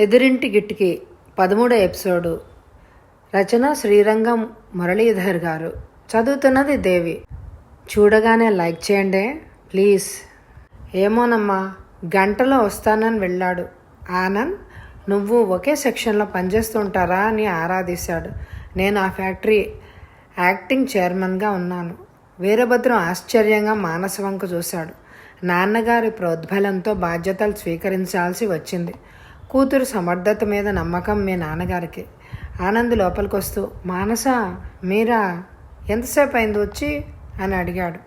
ఎదురింటి గిట్టికి పదమూడో ఎపిసోడు. రచన శ్రీరంగం మురళీధర్ గారు. చదువుతున్నది దేవి. చూడగానే లైక్ చేయండి. ప్లీజ్. ఏమోనమ్మా గంటలో వస్తానని వెళ్ళాడు. ఆనంద్ నువ్వు ఒకే సెక్షన్లో పనిచేస్తుంటారా అని ఆరాధిశాడు. నేను ఆ ఫ్యాక్టరీ యాక్టింగ్ చైర్మన్గా ఉన్నాను. వీరభద్రం ఆశ్చర్యంగా మానసవంక చూశాడు. నాన్నగారి ప్రోద్బలంతో బాధ్యతలు స్వీకరించాల్సి వచ్చింది. కూతురు సమర్థత మీద నమ్మకం మీ నాన్నగారికి. ఆనంద్ లోపలికి వస్తూ మానస మీరా ఎంతసేపు అయింది వచ్చి? అని అడిగాడు.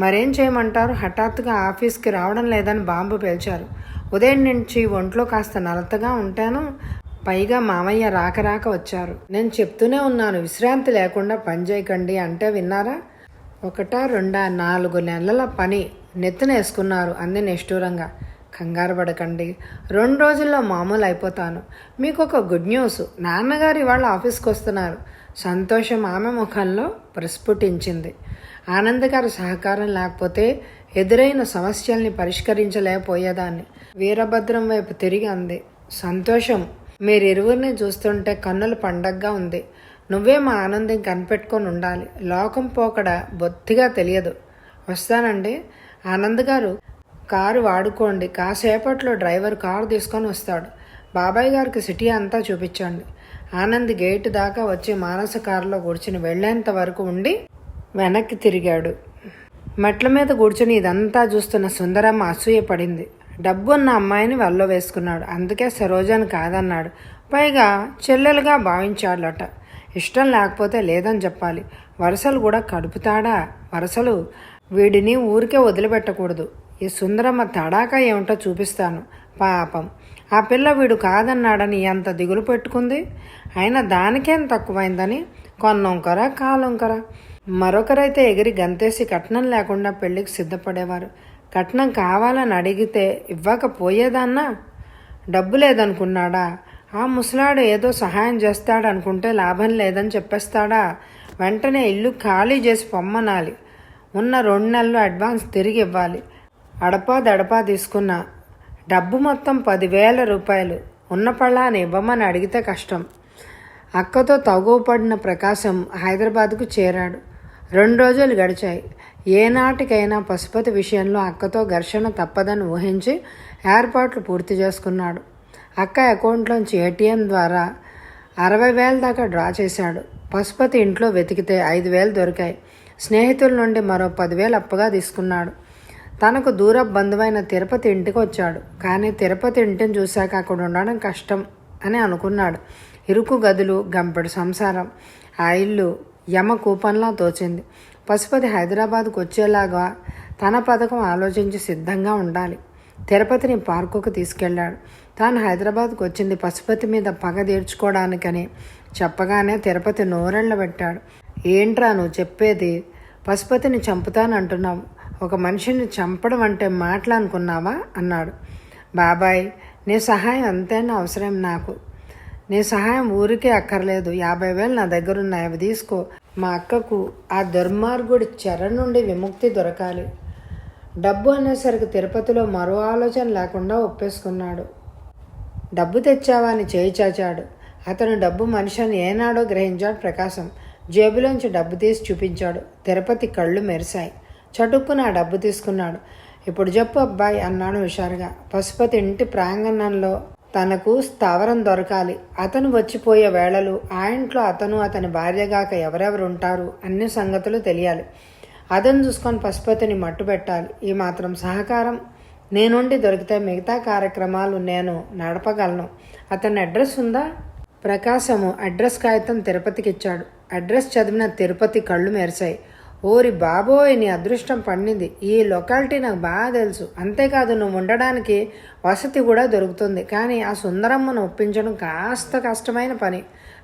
మరేం చేయమంటారు? హఠాత్తుగా ఆఫీస్కి రావడం లేదని బాంబు పేల్చారు. ఉదయం నుంచి ఒంట్లో కాస్త నలతగా ఉంటాను. పైగా మామయ్య రాక రాక వచ్చారు. నేను చెప్తూనే ఉన్నాను విశ్రాంతి లేకుండా పని చేయకండి అంటే విన్నారా? ఒకటా రెండా నాలుగు నెలల పని. నెత్తిన వేసుకున్నారు అంది నిష్ఠూరంగా. కంగారు పడకండి. రెండు రోజుల్లో మామూలు అయిపోతాను. మీకు ఒక గుడ్ న్యూస్ నాన్నగారు ఇవాళ ఆఫీస్కి వస్తున్నారు. సంతోషం ఆమె ముఖంలో ప్రస్ఫుటించింది. ఆనందగారి సహకారం లేకపోతే ఎదురైన సమస్యల్ని పరిష్కరించలేకపోయేదాన్ని. వీరభద్రం వైపు తిరిగి అంది. సంతోషం. మీరిరువురిని చూస్తుంటే కన్నులు పండగగా ఉంది. నువ్వే మా ఆనందం కనిపెట్టుకొని ఉండాలి. లోకం పోకడ బొత్తిగా తెలియదు. వస్తానండి. ఆనంద్ గారు కారు వాడుకోండి. కాసేపట్లో డ్రైవర్ కారు తీసుకొని వస్తాడు. బాబాయ్ గారికి సిటీ అంతా చూపించండి. ఆనంద్ గేటు దాకా వచ్చి మానస కారులో కూర్చుని వెళ్ళేంత వరకు ఉండి వెనక్కి తిరిగాడు. మెట్ల మీద కూర్చుని ఇదంతా చూస్తున్న సుందరమ్మ అసూయపడింది డబ్బు ఉన్న అమ్మాయిని వల్లో వేసుకున్నాడు. అందుకే సరోజాని కాదన్నాడు. పైగా చెల్లెలుగా భావించాడట. ఇష్టం లేకపోతే లేదని చెప్పాలి. వరసలు కూడా కడుపుతాడా? వరసలు వీడిని ఊరికే వదిలిపెట్టకూడదు. ఈ సుందరమ్మ తడాకా ఏమిటో చూపిస్తాను. పాపం. ఆ పిల్ల వీడు కాదన్నాడని ఎంత దిగులు పెట్టుకుంది? అయినా దానికేం తక్కువైందని? కొన్నొంకరా కాలొంకరా? మరొకరైతే ఎగిరి గంతేసి కట్నం లేకుండా పెళ్ళికి సిద్ధపడేవారు. కట్నం కావాలని అడిగితే ఇవ్వకపోయేదాన్నా? డబ్బు లేదనుకున్నాడా? ఆ ముసలాడు ఏదో సహాయం చేస్తాడు అనుకుంటే లాభం లేదని చెప్పేస్తాడా? వెంటనే ఇల్లు ఖాళీ చేసి పొమ్మనాలి. ఉన్న రెండు నెలలు అడ్వాన్స్ తిరిగి ఇవ్వాలి. అడపా దడపా తీసుకున్న. డబ్బు మొత్తం పదివేల రూపాయలు. ఉన్న పళ్ళాన్ని ఇవ్వమని అడిగితే కష్టం. అక్కతో తగువపడిన ప్రకాశం హైదరాబాద్కు చేరాడు. రెండు రోజులు గడిచాయి. ఏనాటికైనా పశుపతి విషయంలో అక్కతో ఘర్షణ తప్పదని ఊహించి ఏర్పాట్లు పూర్తి చేసుకున్నాడు. అక్క అకౌంట్లోంచి ఏటీఎం ద్వారా అరవై వేల దాకా డ్రా చేశాడు. పశుపతి ఇంట్లో వెతికితే ఐదు వేలు దొరికాయి. స్నేహితుల నుండి మరో పదివేలు అప్పుగా తీసుకున్నాడు. తనకు దూర బంధువైన తిరుపతి ఇంటికి వచ్చాడు. కానీ తిరుపతి ఇంటిని చూశాక అక్కడ ఉండడం కష్టం అని అనుకున్నాడు. ఇరుకు గదులు గంపెడు సంసారం ఆ ఇల్లు యమ కూపంలా తోచింది. పశుపతి హైదరాబాద్కు వచ్చేలాగా తన పథకం ఆలోచించి సిద్ధంగా ఉండాలి. తిరుపతిని పార్కుకు తీసుకెళ్ళాడు తాను హైదరాబాద్కు వచ్చింది పశుపతి మీద పగ తీర్చుకోవడానికని చెప్పగానే తిరుపతి నోరెళ్ళబెట్టాడు. ఏంట్రా నువ్వు చెప్పేది? పశుపతిని చంపుతానంటున్నావు. ఒక మనిషిని చంపడం అంటే మాటలు అనుకున్నావా అన్నాడు. బాబాయ్ నీ సహాయం అంతేనా అవసరం నాకు. నీ సహాయం ఊరికే అక్కర్లేదు. యాభై వేలు నా దగ్గర ఉన్నాయి అవి తీసుకో. మా అక్కకు ఆ దుర్మార్గుడి చెర నుండి విముక్తి దొరకాలి. డబ్బు అనేసరికి తిరుపతిలో మరో ఆలోచన లేకుండా ఒప్పేసుకున్నాడు. డబ్బు తెచ్చావా అని చేయి చాచాడు. అతను డబ్బు మనిషిని ఏనాడో గ్రహించాడు ప్రకాశం. జేబులోంచి డబ్బు తీసి చూపించాడు. తిరుపతి కళ్ళు మెరిశాయి. చటుక్కున డబ్బు తీసుకున్నాడు. ఇప్పుడు చెప్పు అబ్బాయి అన్నాడు హుషారుగా. పశుపతి ఇంటి ప్రాంగణంలో తనకు స్థావరం దొరకాలి. అతను వచ్చిపోయే వేళలు ఆ ఇంట్లో అతను అతని భార్యగాక ఎవరెవరు ఉంటారు అన్ని సంగతులు తెలియాలి. అతను చూసుకొని పశుపతిని మట్టు పెట్టాలి. ఈ మాత్రం సహకారం. నేనుండి దొరికితే మిగతా కార్యక్రమాలు నేను నడపగలను. అతని అడ్రస్ ఉందా? ప్రకాశము. అడ్రస్ కాగితం తిరుపతికి ఇచ్చాడు అడ్రస్ చదివిన తిరుపతి కళ్ళు మెరిశాయి. ఓరి బాబోయ్ నీ అదృష్టం పండింది. ఈ లొకాలిటీ నాకు బాగా తెలుసు. అంతేకాదు నువ్వు ఉండడానికి వసతి కూడా దొరుకుతుంది. కానీ ఆ సుందరమ్మను ఒప్పించడం కాస్త కష్టమైన పని.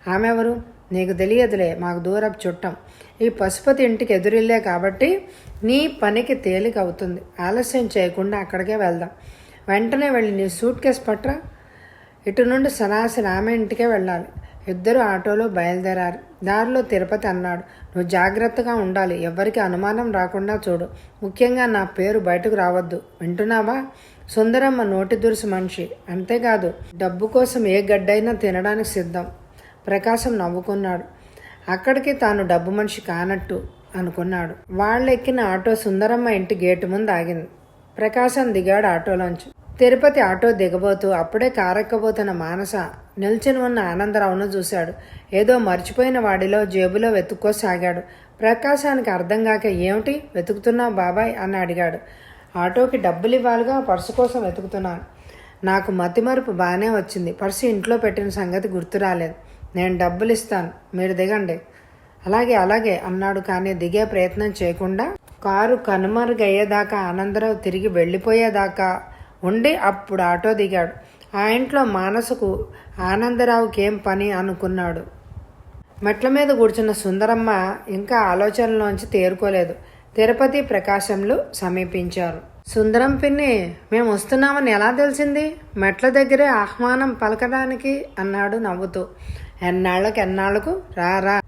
ఆమె ఎవరు? నీకు తెలియదులే మాకు దూరపు చుట్టం. ఈ పశుపతి ఇంటికి ఎదురిల్లే కాబట్టి నీ పనికి తేలిక అవుతుంది. ఆలస్యం చేయకుండా అక్కడికే వెళ్దాం. వెంటనే వెళ్ళి నీ సూట్ కేసు పట్రా. ఇటు నుండి సరాసరి ఆమె ఇంటికే వెళ్ళాలి. ఇద్దరు ఆటోలో బయలుదేరారు. దారిలో తిరుపతి అన్నాడు నువ్వు జాగ్రత్తగా ఉండాలి ఎవరికి అనుమానం రాకుండా చూడు. ముఖ్యంగా నా పేరు బయటకు రావద్దు. వింటున్నావా? సుందరమ్మ నోటి దురుసు మనిషి. అంతేకాదు డబ్బు కోసం ఏ గడ్డైనా తినడానికి సిద్ధం. ప్రకాశం నవ్వుకున్నాడు. అక్కడికి తాను డబ్బు మనిషి కానట్టు అనుకున్నాడు. వాళ్ళెక్కిన ఆటో సుందరమ్మ ఇంటి గేటు ముందు ఆగింది. ప్రకాశం దిగాడు ఆటోలోంచి. తిరుపతి ఆటో దిగబోతూ అప్పుడే కారెక్కబోతున్న మానస నిల్చుని ఉన్న ఆనందరావును చూశాడు. ఏదో మర్చిపోయిన వాడిలో జేబులో వెతుక్కోసాగాడు. ప్రకాశానికి అర్థం కాక ఏమిటి? వెతుకుతున్నావు బాబాయ్? అని అడిగాడు. ఆటోకి డబ్బులు ఇవ్వాలిగా పర్సు కోసం వెతుకుతున్నాను. నాకు మతిమరుపు బాగానే వచ్చింది. పర్సు ఇంట్లో పెట్టిన సంగతి గుర్తు రాలేదు. నేను డబ్బులు ఇస్తాను మీరు దిగండి. అలాగే అలాగే అన్నాడు కానీ దిగే ప్రయత్నం చేయకుండా కారు కనుమరుగయ్యేదాకా ఆనందరావు తిరిగి వెళ్ళిపోయేదాకా ఉండి అప్పుడు ఆటో దిగాడు. ఆ ఇంట్లో మానసుకు ఆనందరావుకి ఏం పని అనుకున్నాడు. మెట్ల మీద కూర్చున్న సుందరమ్మ ఇంకా ఆలోచనలోంచి తేరుకోలేదు. తిరుపతి ప్రకాశంలు సమీపించారు. సుందరం పిన్ని మేము వస్తున్నామని ఎలా తెలిసింది? మెట్ల దగ్గరే ఆహ్వానం పలకడానికి అన్నాడు నవ్వుతూ. ఎన్నాళ్ళకి ఎన్నాళ్ళకు రా రా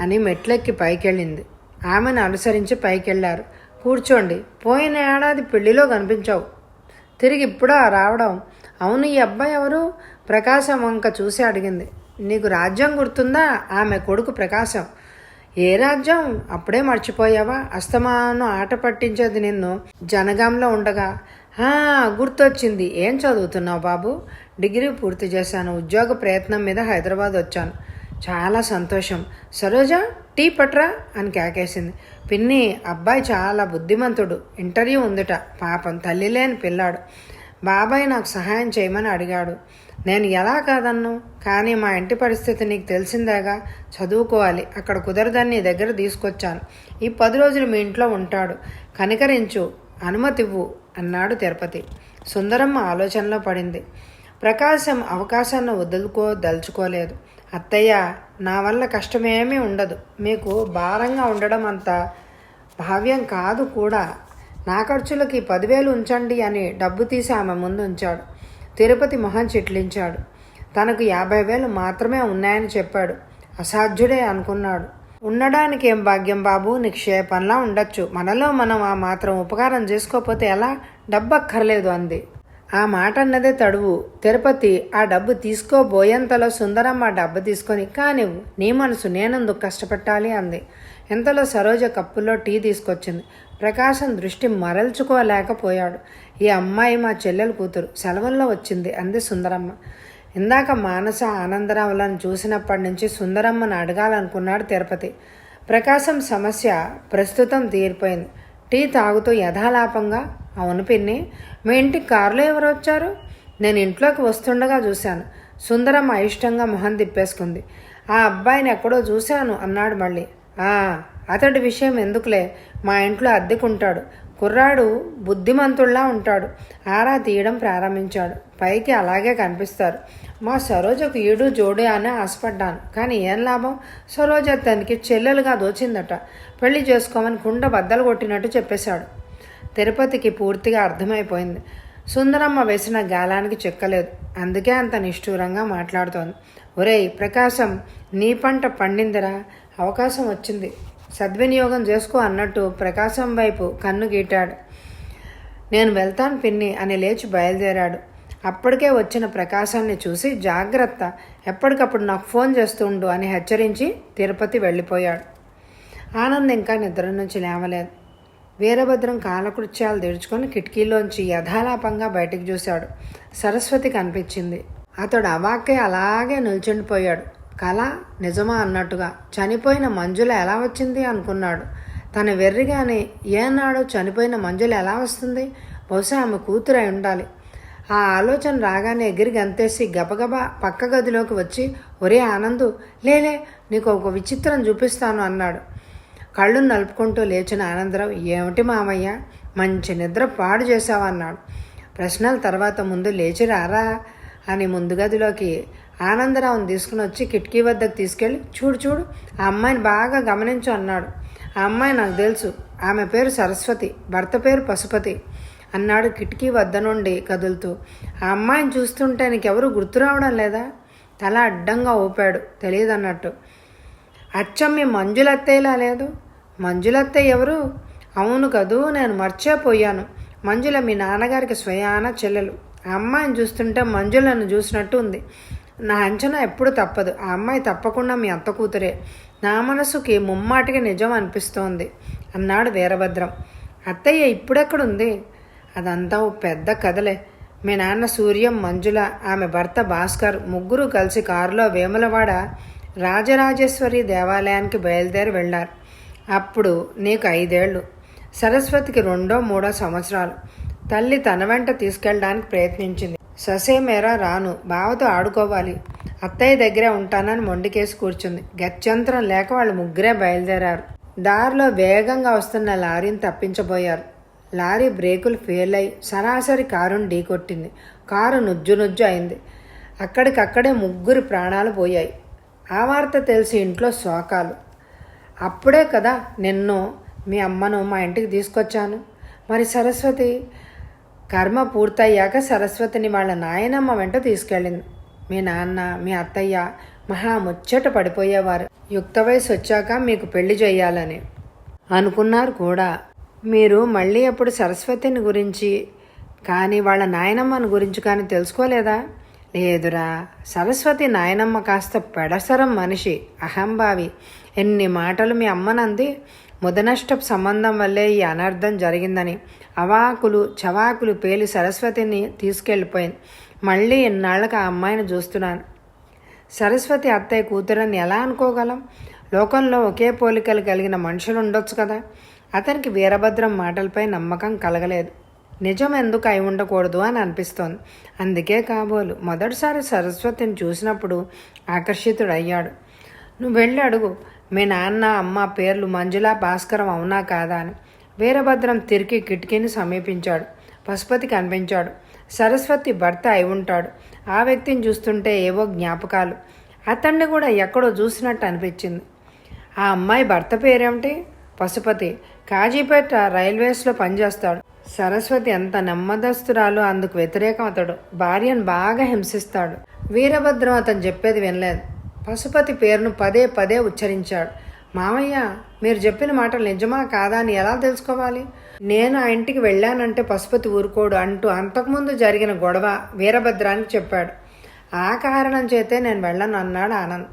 అని మెట్లెక్కి పైకెళ్ళింది. ఆమెను అనుసరించి పైకెళ్ళారు. కూర్చోండి పోయిన ఏడాది పెళ్ళిలో కనిపించావు. తిరిగి ఇప్పుడా రావడం? అవును ఈ అబ్బాయి ఎవరు? ప్రకాశం వంక చూసి అడిగింది. నీకు రాజ్యం గుర్తుందా? ఆమె కొడుకు ప్రకాశం. ఏ రాజ్యం? అప్పుడే మర్చిపోయావా? అస్తమాను ఆట పట్టించేది నిన్ను జనగాంలో ఉండగా. గుర్తొచ్చింది. ఏం చదువుతున్నావు బాబు? డిగ్రీ పూర్తి చేశాను. ఉద్యోగ ప్రయత్నం మీద హైదరాబాద్ వచ్చాను. చాలా సంతోషం. సరోజా టీ పట్రా? అని కేకేసింది. పిన్ని అబ్బాయి చాలా బుద్ధిమంతుడు. ఇంటర్వ్యూ ఉందిట. పాపం తల్లి లేని పిల్లాడు. బాబాయ్ నాకు సహాయం చేయమని అడిగాడు. నేను ఎలా కాదన్ను? కానీ మా ఇంటి పరిస్థితి నీకు తెలిసిందేగా? చదువుకోవాలి. అక్కడ కుదరదని నీ దగ్గర తీసుకొచ్చాను. ఈ పది రోజులు మీ ఇంట్లో ఉంటాడు. కనికరించు. అనుమతివ్వు అన్నాడు తిరుపతి. సుందరమ్మ ఆలోచనలో పడింది. ప్రకాశం అవకాశాన్ని వదులుకోదలుచుకోలేదు అత్తయ్య నా వల్ల కష్టమేమీ ఉండదు. మీకు భారంగా ఉండడం అంత భావ్యం కాదు కూడా. నా ఖర్చులకి పదివేలు ఉంచండి అని డబ్బు తీసి ఆమె ముందు ఉంచాడు తిరుపతి మొహం చిట్లించాడు. తనకు యాభై వేలు మాత్రమే ఉన్నాయని చెప్పాడు. అసాధ్యుడే అనుకున్నాడు. ఉండడానికి ఏం భాగ్యం బాబు? నిక్షేపంలా ఉండొచ్చు. మనలో మనం ఆ మాత్రం ఉపకారం చేసుకోకపోతే ఎలా? డబ్బక్కర్లేదు అంది. ఆ మాట అన్నదే తడువు. తిరుపతి ఆ డబ్బు తీసుకోబోయేంతలో సుందరమ్మ ఆ డబ్బు తీసుకొని కానివ్వు నీ మనసు నేనందుకు కష్టపెట్టాలి? అంది. ఇంతలో సరోజ కప్పులో టీ తీసుకొచ్చింది. ప్రకాశం దృష్టి మరల్చుకోలేకపోయాడు. ఈ అమ్మాయి మా చెల్లెలు కూతురు సెలవుల్లో వచ్చింది అంది సుందరమ్మ. ఇందాక మానస ఆనందరావులను చూసినప్పటి నుంచి సుందరమ్మను అడగాలనుకున్నాడు తిరుపతి. ప్రకాశం సమస్య ప్రస్తుతం తీరిపోయింది. టీ తాగుతూ యథాలాపంగా అవును పిన్ని మీ ఇంటికి కారులో ఎవరు వచ్చారు నేను ఇంట్లోకి వస్తుండగా చూశాను. సుందరమ్మ అయిష్టంగా మొహం తిప్పేసుకుంది. ఆ అబ్బాయిని ఎక్కడో చూశాను అన్నాడు మళ్ళీ. ఆ అతడి విషయం ఎందుకులే? మా ఇంట్లో అద్దెకుంటాడు. కుర్రాడు బుద్ధిమంతుల్లా ఉంటాడు. ఆరా తీయడం ప్రారంభించాడు. పైకి అలాగే కనిపిస్తారు. మా సరోజకు ఈడు జోడే అని ఆశపడ్డాను. కానీ ఏం లాభం? సరోజ తనకి చెల్లెలుగా దోచిందట. పెళ్ళి చేసుకోమని కుండ బద్దలు కొట్టినట్టు చెప్పేశాడు. తిరుపతికి పూర్తిగా అర్థమైపోయింది. సుందరమ్మ వేసిన గాలానికి చెక్కలేదు. అందుకే అంత నిష్ఠూరంగా మాట్లాడుతోంది. ఒరేయ్ ప్రకాశం నీ పంట పండిందిరా. అవకాశం వచ్చింది. సద్వినియోగం చేసుకో అన్నట్టు ప్రకాశం వైపు కన్ను గీటాడు. నేను వెళ్తాను పిన్ని అని లేచి బయలుదేరాడు. అప్పటికే వచ్చిన ప్రకాశాన్ని చూసి జాగ్రత్త ఎప్పటికప్పుడు నాకు ఫోన్ చేస్తుండు అని హెచ్చరించి తిరుపతి వెళ్ళిపోయాడు. ఆనంద్ ఇంకా నిద్ర నుంచి లేవలేదు. వీరభద్రం కాలకృత్యాలు తెరుచుకొని కిటికీలోంచి యథాలాపంగా బయటికి చూశాడు. సరస్వతి కనిపించింది. అతడు అవాక్కే అలాగే నిల్చుండిపోయాడు. కళ నిజమా అన్నట్టుగా చనిపోయిన మంజుల ఎలా వచ్చింది అనుకున్నాడు. తన వెర్రిగానే ఏనాడు చనిపోయిన మంజుల ఎలా వస్తుంది? బహుశా ఆమె కూతురై ఉండాలి. ఆ ఆలోచన రాగానే ఎగిరి గంతేసి గబగబా పక్క గదిలోకి వచ్చి ఒరే ఆనందు లేలే నీకు ఒక విచిత్రం చూపిస్తాను అన్నాడు. కళ్ళు నలుపుకుంటూ లేచిన ఆనందరావు ఏమిటి మామయ్య మంచి నిద్ర పాడు చేశావన్నాడు ప్రశ్నల తర్వాత ముందు లేచి రారా అని ముందు గదిలోకి ఆనందరావుని తీసుకుని వచ్చి కిటికీ వద్దకు తీసుకెళ్ళి చూడు చూడు ఆ అమ్మాయిని బాగా గమనించు అన్నాడు. ఆ అమ్మాయి నాకు తెలుసు. ఆమె పేరు సరస్వతి భర్త పేరు పశుపతి అన్నాడు కిటికీ వద్ద నుండి కదులుతూ. ఆ అమ్మాయిని చూస్తుంటే నీకెవరు గుర్తు రావడం లేదా తల అడ్డంగా ఊపాడు. తెలియదన్నట్టు అచ్చం మీ మంజులత్తయ్యలా లేదు? మంజులత్తయ్య ఎవరు? అవును కదూ నేను మర్చిపోయాను మంజుల మీ నాన్నగారికి స్వయాన చెల్లెలు. ఆ అమ్మాయిని చూస్తుంటే మంజులను చూసినట్టు ఉంది. నా అంచనా ఎప్పుడు తప్పదు. ఆ అమ్మాయి తప్పకుండా మీ అత్త కూతురే. నా మనసుకి ముమ్మాటికి నిజం అనిపిస్తోంది. అన్నాడు వీరభద్రం. అత్తయ్య ఇప్పుడెక్కడుంది? అదంతా ఓ పెద్ద కథలే. మీ నాన్న సూర్యం మంజుల ఆమె భర్త భాస్కర్ ముగ్గురు కలిసి కారులో వేములవాడ రాజరాజేశ్వరి దేవాలయానికి బయలుదేరి వెళ్ళారు. అప్పుడు నీకు ఐదేళ్ళు. సరస్వతికి రెండో మూడో సంవత్సరాలు. తల్లి తన వెంట తీసుకెళ్ళడానికి ప్రయత్నించింది. ససేమేరా రాను బావతో ఆడుకోవాలి. అత్తయ్య దగ్గరే ఉంటానని మొండికేసి కూర్చుంది. గత్యంతరం లేక వాళ్ళు ముగ్గురే బయలుదేరారు. దారిలో వేగంగా వస్తున్న లారీని తప్పించబోయారు. లారీ బ్రేకులు ఫెయిల్ అయి సరాసరి కారును ఢీకొట్టింది కారు నుజ్జు నుజ్జు అయింది. అక్కడికక్కడే ముగ్గురు ప్రాణాలు పోయాయి. ఆ వార్త తెలిసి ఇంట్లో శోకాలు. అప్పుడే కదా నిన్ను మీ అమ్మను మా ఇంటికి తీసుకొచ్చాను. మరి సరస్వతి కర్మ పూర్తయ్యాక సరస్వతిని వాళ్ళ నాయనమ్మ వెంట తీసుకెళ్ళింది. మీ నాన్న మీ అత్తయ్య మహా ముచ్చట పడిపోయేవారు. యుక్త వయసు వచ్చాక మీకు పెళ్ళి చేయాలని అనుకున్నారు కూడా. మీరు మళ్ళీ అప్పుడు సరస్వతిని గురించి కానీ వాళ్ళ నాయనమ్మని గురించి కానీ తెలుసుకోలేదా? లేదురా. సరస్వతి నాయనమ్మ కాస్త పెడసరం మనిషి అహంభావి. ఎన్ని మాటలు మీ అమ్మనంది ముదనష్టపు సంబంధం వల్లే ఈ అనర్థం జరిగిందని అవాకులు చవాకులు పేలి సరస్వతిని తీసుకెళ్ళిపోయింది. మళ్ళీ ఇన్నాళ్ళకి ఆ అమ్మాయిని చూస్తున్నాను. సరస్వతి అత్తయ్య కూతురని ఎలా అనుకోగలం? లోకంలో ఒకే పోలికలు కలిగిన మనుషులు ఉండొచ్చు కదా? అతనికి వీరభద్రం మాటలపై నమ్మకం కలగలేదు. నిజం ఎందుకు అయి ఉండకూడదు అని అనిపిస్తోంది. అందుకే కాబోలు మొదటిసారి సరస్వతిని చూసినప్పుడు ఆకర్షితుడయ్యాడు. నువ్వు వెళ్ళి అడుగు. మీ నాన్న అమ్మ పేర్లు మంజుల భాస్కరం అవునా కాదా అని. వీరభద్రం తిరిగి కిటికీని సమీపించాడు. పశుపతి కనిపించాడు. సరస్వతి భర్త అయి ఉంటాడు. ఆ వ్యక్తిని చూస్తుంటే ఏవో జ్ఞాపకాలు. అతన్ని కూడా ఎక్కడో చూసినట్టు అనిపించింది. ఆ అమ్మాయి భర్త పేరేమిటి? పశుపతి. కాజీపేట రైల్వేస్లో పనిచేస్తాడు. సరస్వతి ఎంత నెమ్మదస్తురాలు అందుకు వ్యతిరేకం అతడు. భార్యను బాగా హింసిస్తాడు. వీరభద్రం అతను చెప్పేది వినలేదు. పశుపతి పేరును పదే పదే ఉచ్చరించాడు. మామయ్య మీరు చెప్పిన మాటలు నిజమా కాదా అని ఎలా తెలుసుకోవాలి? నేను ఆ ఇంటికి వెళ్ళానంటే పశుపతి ఊరుకోడు అంటూ అంతకుముందు జరిగిన గొడవ వీరభద్రానికి చెప్పాడు. ఆ కారణం చేతే నేను వెళ్ళను అన్నాడు ఆనంద్.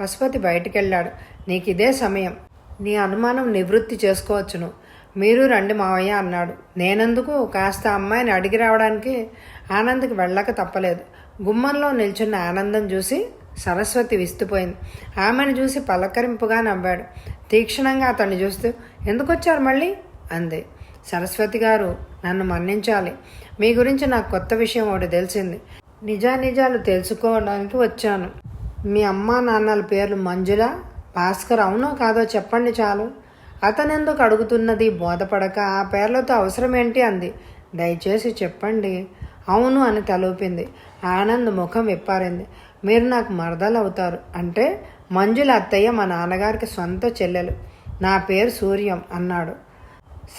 పశుపతి బయటికి వెళ్ళాడు నీకు ఇదే సమయం. నీ అనుమానం నివృత్తి చేసుకోవచ్చును. మీరు రండి మావయ్య అన్నాడు. నేనందుకు? కాస్త అమ్మాయిని అడిగి రావడానికి ఆనంద్కి వెళ్ళక తప్పలేదు. గుమ్మంలో నిల్చున్న ఆనందం చూసి సరస్వతి విస్తుపోయింది. ఆమెను చూసి పలకరింపుగా నవ్వాడు. తీక్షణంగా అతన్ని చూస్తూ ఎందుకు వచ్చారు మళ్ళీ? అంది. సరస్వతి గారు నన్ను మన్నించాలి. మీ గురించి నాకు కొత్త విషయం ఒకటి తెలిసింది. నిజానిజాలు తెలుసుకోవడానికి వచ్చాను. మీ అమ్మా నాన్నల పేర్లు మంజుల భాస్కర్ అవునో కాదో చెప్పండి చాలు. అతనెందుకు అడుగుతున్నది బోధపడక ఆ పేర్లతో అవసరం ఏంటి అంది. దయచేసి చెప్పండి. అవును అని తలూపింది. ఆనంద్ ముఖం విప్పారింది. మీరు నాకు మరదలు అవుతారు అంటే మంజుల అత్తయ్య మా నాన్నగారికి సొంత చెల్లెలు. నా పేరు సూర్యం అన్నాడు.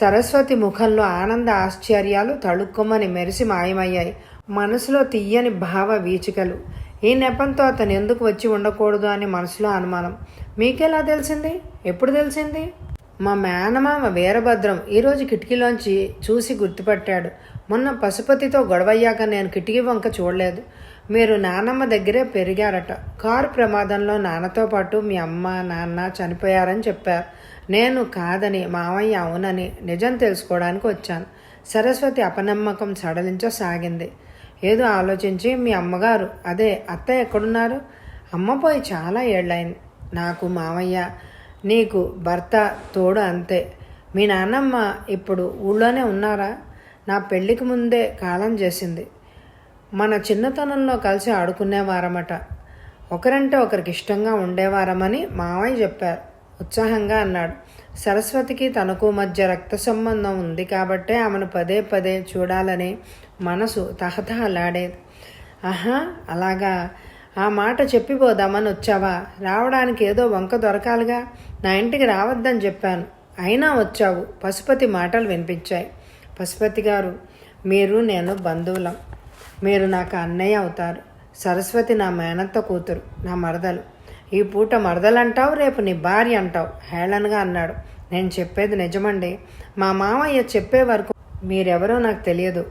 సరస్వతి ముఖంలో ఆనంద ఆశ్చర్యాలు తళుక్కుమని మెరిసి మాయమయ్యాయి. మనసులో తీయని భావ వీచికలు. ఈ నెపంతో అతను ఎందుకు వచ్చి ఉండకూడదు అని మనసులో అనుమానం. మీకెలా తెలిసింది? ఎప్పుడు తెలిసింది? మా మేనమామ వీరభద్రం ఈరోజు కిటికీలోంచి చూసి గుర్తుపట్టాడు. మొన్న పశుపతితో గొడవయ్యాక నేను కిటికీ వంక చూడలేదు. మీరు నానమ్మ దగ్గరే పెరిగారట. కారు ప్రమాదంలో నాన్నతో పాటు మీ అమ్మ నాన్న చనిపోయారని చెప్పారు. నేను కాదని మామయ్య అవునని నిజం తెలుసుకోవడానికి వచ్చాను. సరస్వతి అపనమ్మకం సడలించసాగింది. ఏదో ఆలోచించి మీ అమ్మగారు అదే అత్త ఎక్కడున్నారు? అమ్మ పోయి చాలా ఏళ్ళైంది నాకు మామయ్య నీకు భర్త తోడు అంతే. మీ నాన్నమ్మ ఇప్పుడు ఊళ్ళోనే ఉన్నారా? నా పెళ్ళికి ముందే కాలం చేసింది. మన చిన్నతనంలో కలిసి ఆడుకునేవారమట. ఒకరంటే ఒకరికి ఇష్టంగా ఉండేవారమని మామయ్య చెప్పారు. ఉత్సాహంగా అన్నాడు. సరస్వతికి తనకు మధ్య రక్త సంబంధం ఉంది కాబట్టే ఆమెను పదే పదే చూడాలని మనసు తహతహలాడేది. ఆహా అలాగా. ఆ మాట చెప్పిపోదామని వచ్చావా? రావడానికి ఏదో వంక దొరకాలిగా. నా ఇంటికి రావద్దని చెప్పాను. అయినా వచ్చావు. పశుపతి మాటలు వినిపించాయి. పశుపతి గారు మీరు నేను బంధువులం. మీరు నాకు అన్నయ్య అవుతారు. సరస్వతి నా మేనత్త కూతురు నా మరదలు. ఈ పూట మరదలంటావు రేపు నీ భార్య అంటావు హేళనగా అన్నాడు. నేను చెప్పేది నిజమండి. మా మామయ్య చెప్పే వరకు మీరెవరో నాకు తెలియదు.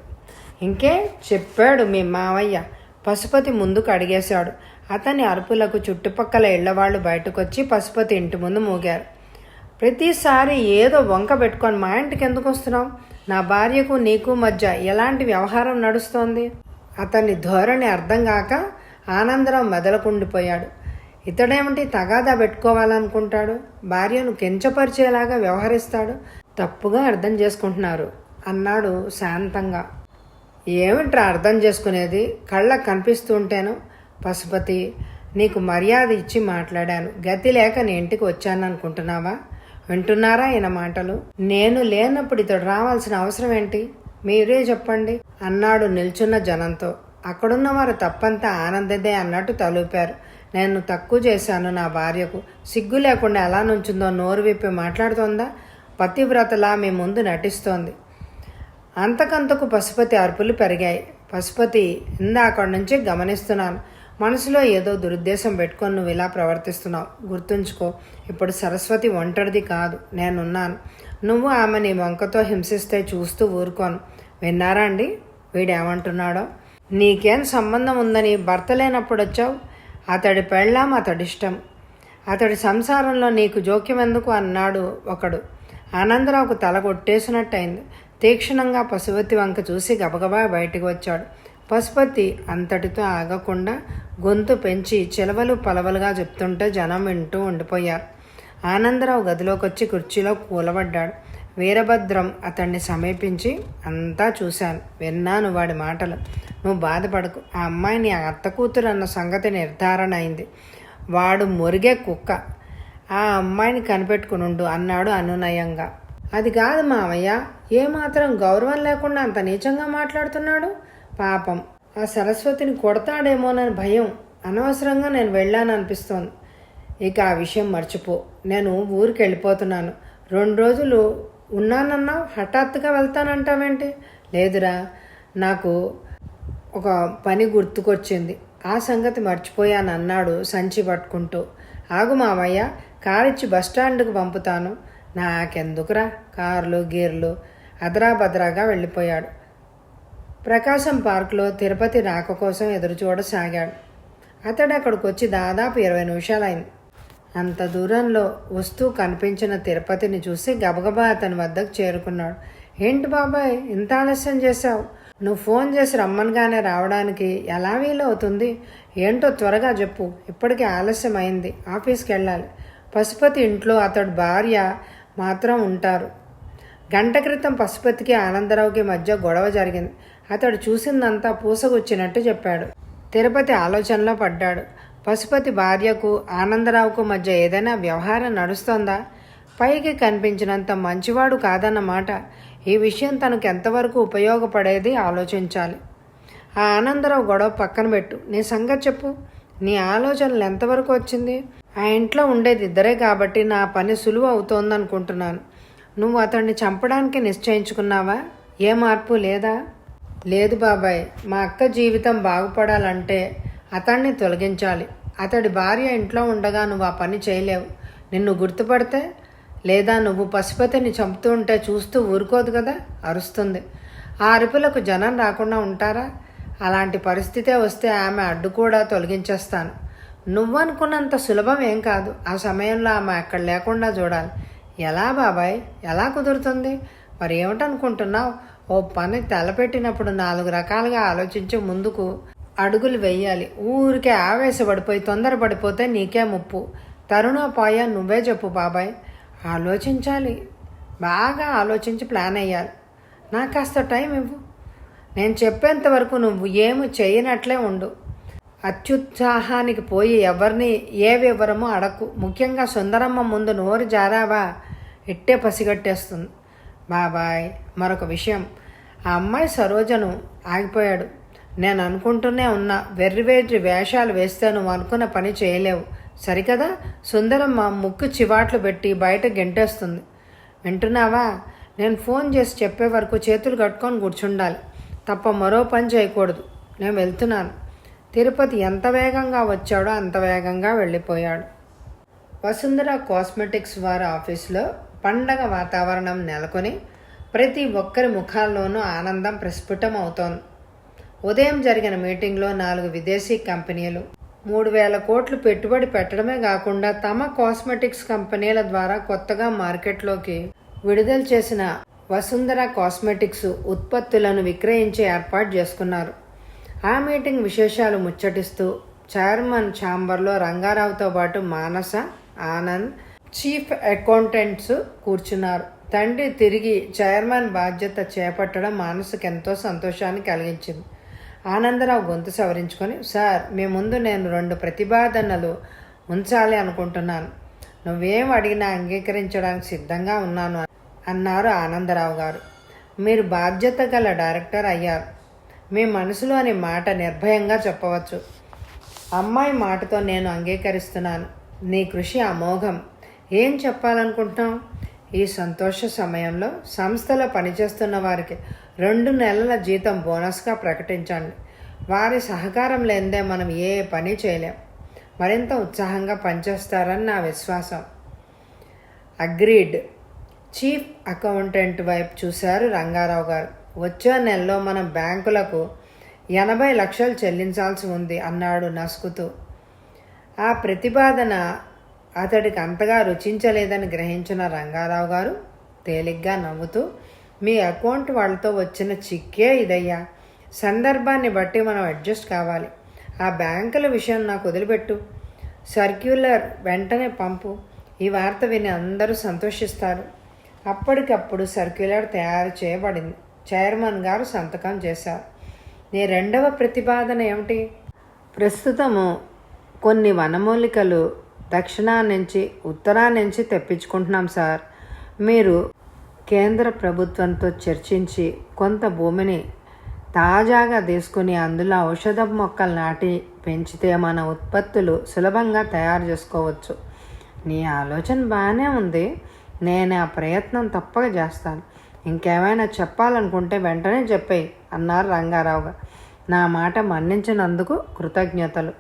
ఇంకే చెప్పాడు మీ మావయ్య. పశుపతి ముందుకు అడిగేశాడు. అతని అరుపులకు చుట్టుపక్కల ఇళ్ళవాళ్ళు బయటకొచ్చి పశుపతి ఇంటి ముందు మూగారు. ప్రతిసారి ఏదో వంక పెట్టుకొని మా ఇంటికి ఎందుకు వస్తున్నావు? నా భార్యకు నీకు మధ్య ఎలాంటి వ్యవహారం నడుస్తోంది? అతని ధోరణి అర్థం కాక ఆనందరావు మెదలకుండిపోయాడు. ఇతడేమిటి తగాదా పెట్టుకోవాలనుకుంటాడు. భార్యను కించపరిచేలాగా వ్యవహరిస్తాడు. తప్పుగా అర్థం చేసుకుంటున్నారు అన్నాడు శాంతంగా. ఏమిట్రా అర్థం చేసుకునేది? కళ్ళకు కనిపిస్తుంటేను. పశుపతి నీకు మర్యాద ఇచ్చి మాట్లాడాను. గతి లేక నీ ఇంటికి వచ్చాను అనుకుంటున్నావా వింటున్నారా ఈయన మాటలు? నేను లేనప్పుడు ఇతడు రావాల్సిన అవసరం ఏంటి? మీరే చెప్పండి అన్నాడు నిల్చున్న జనంతో. అక్కడున్న వారు తప్పంతా ఆనందదే అన్నట్టు తలూపారు. నేను తక్కువ చేశాను నా భార్యకు. సిగ్గు లేకుండా ఎలా నుంచుందో నోరు విప్పి మాట్లాడుతోందా? పతివ్రతలా మీ ముందు నటిస్తోంది. అంతకంతకు పశుపతి అరుపులు పెరిగాయి. పశుపతి ఇందాక నుంచి గమనిస్తున్నాను. మనసులో ఏదో దురుద్దేశం పెట్టుకొని నువ్వు ఇలా ప్రవర్తిస్తున్నావు. గుర్తుంచుకో ఇప్పుడు సరస్వతి ఒంటరిది కాదు నేనున్నాను. నువ్వు ఆమె నీ వంకతో హింసిస్తే చూస్తూ ఊరుకోను. విన్నారా అండి? వీడేమంటున్నాడో? నీకేం సంబంధం ఉందని భర్త లేనప్పుడు వచ్చావు అతడి పెళ్ళాం అతడిష్టం. అతడి సంసారంలో నీకు జోక్యం ఎందుకు అన్నాడు ఒకడు. ఆనందరావుకు తల కొట్టేసినట్టయింది. తీక్షణంగా పశువతి వంక చూసి గబగబా బయటికి వచ్చాడు. పశుపతి అంతటితో ఆగకుండా గొంతు పెంచి చిలవలు పలవలుగా చెప్తుంటే జనం వింటూ ఉండిపోయారు. ఆనందరావు గదిలోకి వచ్చి కుర్చీలో కూలబడ్డాడు. వీరభద్రం అతన్ని సమీపించి అంతా చూశాను. విన్నాను వాడి మాటలు. నువ్వు బాధపడకు. ఆ అమ్మాయిని ఆ అత్త కూతురు అన్న సంగతి నిర్ధారణ అయింది. వాడు మురిగే కుక్క. ఆ అమ్మాయిని కనిపెట్టుకునుండు అన్నాడు అనునయంగా. అది కాదు మావయ్య. ఏమాత్రం గౌరవం లేకుండా అంత నీచంగా మాట్లాడుతున్నాడు? పాపం. ఆ సరస్వతిని కొడతాడేమోనని భయం. అనవసరంగా నేను వెళ్ళాను అనిపిస్తోంది ఇక ఆ విషయం మర్చిపో. నేను ఊరికి వెళ్ళిపోతున్నాను. రెండు రోజులు ఉన్నానన్నావు? హఠాత్తుగా వెళ్తానంటావేంటి? లేదురా. నాకు ఒక పని గుర్తుకొచ్చింది. ఆ సంగతి మర్చిపోయాను అన్నాడు సంచి పట్టుకుంటూ. ఆగు మామయ్య కారిచ్చి బస్టాండ్కి పంపుతాను. నాకెందుకురా? కార్లు గీర్లు అదరాబద్రాగా వెళ్ళిపోయాడు. ప్రకాశం పార్క్లో తిరుపతి రాక కోసం ఎదురుచూడసాగాడు అతడు అక్కడికి వచ్చి దాదాపు ఇరవై నిమిషాలైంది. అంత దూరంలో వస్తూ కనిపించిన తిరుపతిని చూసి గబగబా అతని వద్దకు చేరుకున్నాడు. ఏంటి బాబాయ్ ఇంత ఆలస్యం చేశావు? నువ్వు ఫోన్ చేసి రమ్మనగానే రావడానికి ఎలా వీలవుతుంది? ఏంటో త్వరగా చెప్పు ఇప్పటికే ఆలస్యం అయింది ఆఫీస్కి వెళ్ళాలి పశుపతి ఇంట్లో అతడు భార్య మాత్రం ఉంటారు. గంట క్రితం పశుపతికి ఆనందరావుకి మధ్య గొడవ జరిగింది. అతడు చూసిందంతా పూసగుచ్చినట్టు చెప్పాడు. తిరుపతి ఆలోచనలో పడ్డాడు. పశుపతి భార్యకు ఆనందరావుకు మధ్య ఏదైనా వ్యవహారం నడుస్తోందా? పైకి కనిపించినంత మంచివాడు కాదన్నమాట ఈ విషయం తనకు ఎంతవరకు ఉపయోగపడేది ఆలోచించాలి. ఆ ఆనందరావు గొడవ పక్కన పెట్టు. నీ సంగతి చెప్పు. నీ ఆలోచనలు ఎంతవరకు వచ్చింది? ఆ ఇంట్లో ఉండేది ఇద్దరే కాబట్టి నా పని సులువు అవుతోందనుకుంటున్నాను. నువ్వు అతన్ని చంపడానికి నిశ్చయించుకున్నావా? ఏ మార్పు లేదా? లేదు బాబాయ్ మా అక్క జీవితం బాగుపడాలంటే అతన్ని తొలగించాలి. అతడి భార్య ఇంట్లో ఉండగా నువ్వు ఆ పని చేయలేవు. నిన్ను గుర్తుపడితే లేదా నువ్వు పశుపతిని చంపుతూ ఉంటే చూస్తూ ఊరుకోదు కదా? అరుస్తుంది. ఆ అరుపులకు జనం రాకుండా ఉంటారా? అలాంటి పరిస్థితే వస్తే ఆమె అడ్డు కూడా తొలగించేస్తాను. నువ్వనుకున్నంత సులభం ఏం కాదు. ఆ సమయంలో ఆమె అక్కడ లేకుండా చూడాలి. ఎలా బాబాయ్? ఎలా కుదురుతుంది? మరి ఏమిటనుకుంటున్నావు? ఓ పని తలపెట్టినప్పుడు నాలుగు రకాలుగా ఆలోచించి ముందుకు అడుగులు వెయ్యాలి ఊరికే ఆవేశపడిపోయి తొందరపడిపోతే నీకే ముప్పు. తరుణోపాయ నువ్వే చెప్పు బాబాయ్. ఆలోచించాలి. బాగా ఆలోచించి ప్లాన్ అయ్యాలి నాకు కాస్త టైం ఇవ్వు. నేను చెప్పేంత వరకు నువ్వు ఏమి చేయనట్లే ఉండు. అత్యుత్సాహానికి పోయి ఎవరిని ఏ వివరమో అడక్కు. ముఖ్యంగా సుందరమ్మ ముందు నోరు జారావా ఇట్టే పసిగట్టేస్తుంది. బాబాయ్ మరొక విషయం. ఆ అమ్మాయి సరోజను ఆగిపోయాడు. నేను అనుకుంటూనే ఉన్నా వెర్రివేర్రి వేషాలు వేస్తే నువ్వు అనుకున్న పని చేయలేవు. సరికదా? సుందరమ్మ ముక్కు చివాట్లు పెట్టి బయట గెంటేస్తుంది. వింటున్నావా? నేను ఫోన్ చేసి చెప్పే వరకు చేతులు కట్టుకొని కూర్చుండాలి. తప్ప మరో పని చేయకూడదు. నేను వెళ్తున్నాను. తిరుపతి ఎంత వేగంగా వచ్చాడో అంత వేగంగా వెళ్ళిపోయాడు. వసుంధర కాస్మెటిక్స్ వారి ఆఫీస్లో పండగ వాతావరణం నెలకొని ప్రతి ఒక్కరి ముఖాల్లోనూ ఆనందం ప్రస్ఫుటం అవుతోంది ఉదయం జరిగిన మీటింగ్లో నాలుగు విదేశీ కంపెనీలు మూడు వేల కోట్లు పెట్టుబడి పెట్టడమే కాకుండా తమ కాస్మెటిక్స్ కంపెనీల ద్వారా కొత్తగా మార్కెట్లోకి విడుదల చేసిన వసుంధర కాస్మెటిక్స్ ఉత్పత్తులను విక్రయించే ఏర్పాటు చేసుకున్నారు. ఆ మీటింగ్ విశేషాలు ముచ్చటిస్తూ చైర్మన్ ఛాంబర్లో రంగారావుతో పాటు మానస ఆనంద్ చీఫ్ అకౌంటెంట్స్ కూర్చున్నారు. తండ్రి తిరిగి చైర్మన్ బాధ్యత చేపట్టడం మానసుకు ఎంతో సంతోషాన్ని కలిగించింది. ఆనందరావు గొంతు సవరించుకొని సార్ మీ ముందు నేను రెండు ప్రతిపాదనలు ఉంచాలి అనుకుంటున్నాను. నువ్వేం అడిగినా అంగీకరించడానికి సిద్ధంగా ఉన్నాను అన్నారు ఆనందరావు గారు. మీరు బాధ్యత గల డైరెక్టర్ అయ్యారు. మీ మనసులోని మాట నిర్భయంగా చెప్పవచ్చు. అమ్మాయి మాటతో నేను అంగీకరిస్తున్నాను. నీ కృషి అమోఘం. ఏం చెప్పాలనుకుంటున్నావు? ఈ సంతోష సమయంలో సంస్థలో పనిచేస్తున్న వారికి రెండు నెలల జీతం బోనస్గా ప్రకటించండి. వారి సహకారం లేనిదే మనం ఏ పని చేయలేం. మరింత ఉత్సాహంగా పనిచేస్తారని నా విశ్వాసం. అగ్రీడ్ చీఫ్ అకౌంటెంట్ వైపు చూశారు రంగారావు గారు. వచ్చే నెలలో మనం బ్యాంకులకు ఎనభై లక్షలు చెల్లించాల్సి ఉంది అన్నాడు నసుకుతూ. ఆ ప్రతిపాదన అతడికి అంతగా రుచించలేదని గ్రహించిన రంగారావు గారు తేలిగ్గా నవ్వుతూ మీ అకౌంట్ వాళ్ళతో వచ్చిన చిక్కే ఇదయ్యా. సందర్భాన్ని బట్టి మనం అడ్జస్ట్ కావాలి. ఆ బ్యాంకుల విషయం నాకు వదిలిపెట్టు. సర్క్యులర్ వెంటనే పంపు. ఈ వార్త విని అందరూ సంతోషిస్తారు. అప్పటికప్పుడు సర్క్యులర్ తయారు చేయబడింది. చైర్మన్ గారు సంతకం చేశారు. నీ రెండవ ప్రతిపాదన ఏమిటి? ప్రస్తుతము కొన్ని వనమూలికలు దక్షిణా నుంచి ఉత్తరా నుంచి తెప్పించుకుంటున్నాం సార్. మీరు కేంద్ర ప్రభుత్వంతో చర్చించి కొంత భూమిని తాజాగా తీసుకుని అందులో ఔషధ మొక్కలు నాటి పెంచితే మన ఉత్పత్తులు సులభంగా తయారు చేసుకోవచ్చు. నీ ఆలోచన బాగానే ఉంది. నేను ఆ ప్రయత్నం తప్పక చేస్తాను. ఇంకేమైనా చెప్పాలనుకుంటే వెంటనే చెప్పేయి అన్నారు రంగారావుగా. నా మాట మన్నించినందుకు కృతజ్ఞతలు.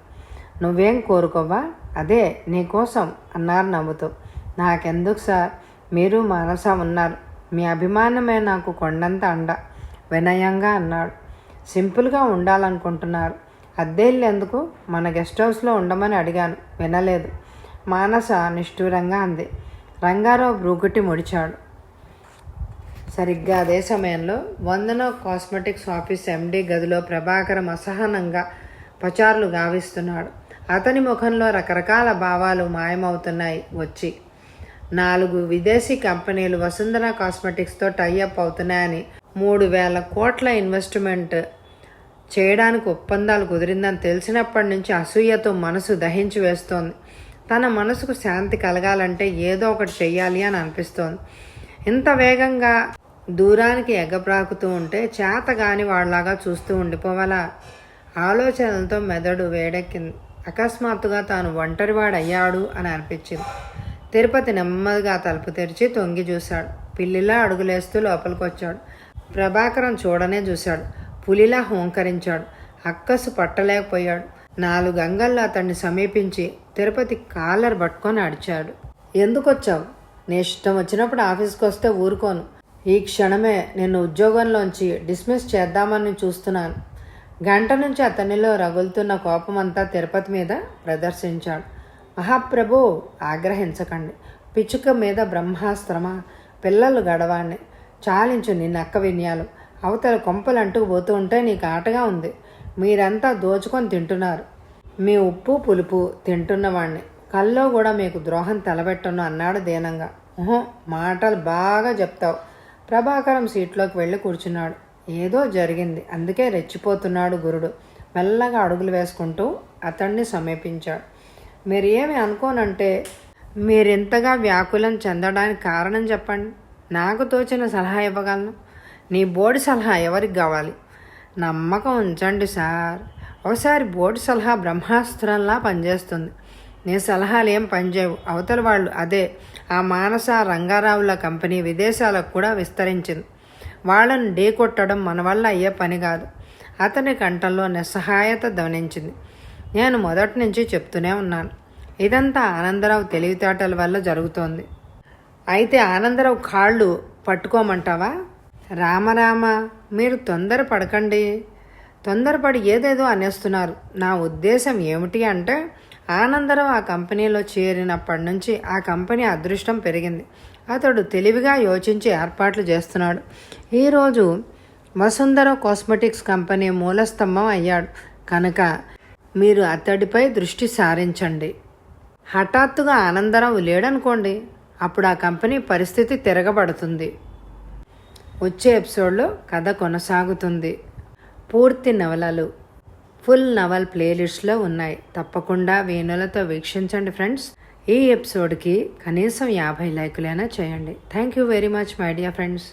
నువ్వేం కోరుకోవా అదే నీకోసం అన్నారు నవ్వుతూ. నాకెందుకు సార్? మీరు మానస ఉన్నారు. మీ అభిమానమే నాకు కొండంత అండ వినయంగా అన్నాడు. సింపుల్గా ఉండాలనుకుంటున్నారు. అద్దెళ్ళు ఎందుకు? మన గెస్ట్ హౌస్లో ఉండమని అడిగాను. వినలేదు. మానస నిష్ఠూరంగా అంది. రంగారావు బ్రూగుట్టి ముడిచాడు. సరిగ్గా అదే సమయంలో వందన కాస్మెటిక్స్ ఆఫీస్ ఎండీ గదిలో ప్రభాకరం అసహనంగా పచారులు గావిస్తున్నాడు. అతని ముఖంలో రకరకాల భావాలు మాయమవుతున్నాయి వచ్చి. నాలుగు విదేశీ కంపెనీలు వసుంధర కాస్మెటిక్స్తో టైఅప్ అవుతున్నాయని మూడు వేల కోట్ల ఇన్వెస్ట్మెంట్ చేయడానికి ఒప్పందాలు కుదిరిందని తెలిసినప్పటి నుంచి అసూయతో మనసు దహించి వేస్తోంది. తన మనసుకు శాంతి కలగాలంటే ఏదో ఒకటి చెయ్యాలి అని అనిపిస్తోంది. ఇంత వేగంగా దూరానికి ఎగబ్రాకుతూ ఉంటే చేత కాని వాళ్ళలాగా చూస్తూ ఉండిపోవాలా? ఆలోచనలతో మెదడు వేడెక్కింది. అకస్మాత్తుగా తాను ఒంటరివాడయ్యాడు అని అనిపించింది. తిరుపతి నెమ్మదిగా తలుపు తెరిచి తొంగి చూశాడు. పిల్లిలా అడుగులేస్తూ లోపలికొచ్చాడు. ప్రభాకరం చూడనే చూశాడు. పులిలా హోంకరించాడు. అక్కసు పట్టలేకపోయాడు. నాలుగు అంగల్లో అతన్ని సమీపించి తిరుపతి కాలర్ పట్టుకొని అడిచాడు ఎందుకొచ్చావు? నీ ఇష్టం వచ్చినప్పుడు ఆఫీస్కి వస్తే ఊరుకోను. ఈ క్షణమే నిన్ను ఉద్యోగంలోంచి డిస్మిస్ చేద్దామని చూస్తున్నాను. గంట నుంచి అతనిలో రగులుతున్న కోపమంతా తిరుపతి మీద ప్రదర్శించాడు. మహాప్రభు ఆగ్రహించకండి. పిచ్చుక మీద బ్రహ్మాస్త్రమా? పిల్లలు గడవాణ్ణి. చాలించు నీ నక్క విన్యాలు. అవతల కొంపలు అంటూ పోతూ ఉంటే నీకు ఆటగా ఉంది. మీరంతా దోచుకొని తింటున్నారు. మీ ఉప్పు పులుపు తింటున్నవాణ్ణి. కల్లో కూడా మీకు ద్రోహం తలబెట్టను అన్నాడు దీనంగా. ఓహో మాటలు బాగా చెప్తావు. ప్రభాకరం సీట్లోకి వెళ్ళి కూర్చున్నాడు. ఏదో జరిగింది. అందుకే రెచ్చిపోతున్నాడు గురుడు. మెల్లగా అడుగులు వేసుకుంటూ అతన్ని సమీపించాడు. మీరు ఏమి అనుకోనంటే మీరింతగా వ్యాకులం చెందడానికి కారణం చెప్పండి. నాకు తోచిన సలహా ఇవ్వగలను. నీ బోర్డు సలహా ఎవరికి కావాలి? నమ్మకం ఉంచండి సార్. ఒకసారి బోర్డు సలహా బ్రహ్మాస్త్రంలా పనిచేస్తుంది. నీ సలహాలు ఏం పనిచేయవు. అవతల వాళ్ళు అదే. ఆ మానస రంగారావుల కంపెనీ విదేశాలకు కూడా విస్తరించింది. వాళ్ళను ఢీ కొట్టడం మన వల్ల అయ్యే పని కాదు. అతని కంఠంలో నిస్సహాయత ధ్వనించింది. నేను మొదటి నుంచి చెప్తూనే ఉన్నాను. ఇదంతా ఆనందరావు తెలివితేటల వల్ల జరుగుతోంది. అయితే ఆనందరావు కాళ్ళు పట్టుకోమంటావా? రామరామ మీరు తొందర పడకండి. తొందరపడి ఏదేదో అనేస్తున్నారు. నా ఉద్దేశం ఏమిటి అంటే ఆనందరావు ఆ కంపెనీలో చేరినప్పటి నుంచి ఆ కంపెనీ అదృష్టం పెరిగింది. అతడు తెలివిగా యోచించి ఏర్పాట్లు చేస్తున్నాడు. ఈరోజు వసుంధర కాస్మెటిక్స్ కంపెనీ మూలస్తంభం అయ్యాడు. కనుక మీరు అతడిపై దృష్టి సారించండి. హఠాత్తుగా ఆనందరావు లేడనుకోండి. అప్పుడు ఆ కంపెనీ పరిస్థితి తిరగబడుతుంది. వచ్చే ఎపిసోడ్లో కథ కొనసాగుతుంది. పూర్తి నవలలు ఫుల్ నవల్ ప్లేలిస్ట్లో ఉన్నాయి. తప్పకుండా వేణులతో వీక్షించండి ఫ్రెండ్స్. ఈ ఎపిసోడ్కి కనీసం యాభై లైకులైనా చేయండి. Thank you very much my dear friends.